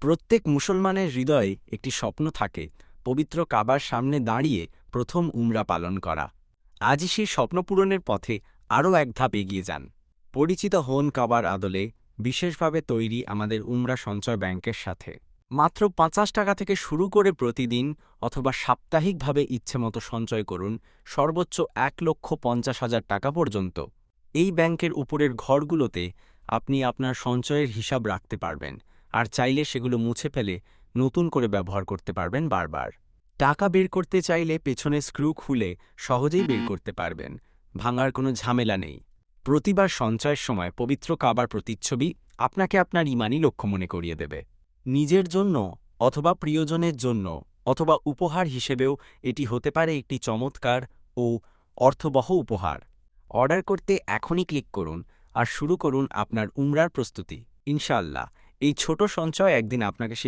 প্রত্যেক মুসলমানের হৃদয়ে একটি স্বপ্ন থাকে, পবিত্র কাবার সামনে দাঁড়িয়ে প্রথম উমরা পালন করা। আজই সেই স্বপ্ন পূরণের পথে আরও এক ধাপ এগিয়ে যান। পরিচিত হন কাবার আদলে বিশেষভাবে তৈরি আমাদের উমরা সঞ্চয় ব্যাংকের সাথে। মাত্র পঞ্চাশ টাকা থেকে শুরু করে প্রতিদিন অথবা সাপ্তাহিকভাবে ইচ্ছেমতো সঞ্চয় করুন সর্বোচ্চ এক লক্ষ পঞ্চাশ হাজার টাকা পর্যন্ত। এই ব্যাংকের উপরের ঘরগুলোতে আপনি আপনার সঞ্চয়ের হিসাব রাখতে পারবেন। আর চাইলে সেগুলো মুছে ফেলে নতুন করে ব্যবহার করতে পারবেন বারবার। টাকা বের করতে চাইলে পেছনে স্ক্রু খুলে সহজেই বের করতে পারবেন। ভাঙার কোনো ঝামেলা নেই। প্রতিবার সঞ্চয়ের সময় পবিত্র কাবার প্রতিচ্ছবি আপনাকে আপনার ইমানি লক্ষ্য মনে করিয়ে দেবে। নিজের জন্য অথবা প্রিয়জনের জন্য অথবা উপহার হিসেবেও এটি হতে পারে একটি চমৎকার ও অর্থবহ উপহার। অর্ডার করতে এখনই ক্লিক করুন আর শুরু করুন আপনার উমরার প্রস্তুতি। ইনশাআল্লাহ এই ছোট সঞ্চয় একদিন আপনাকে সেই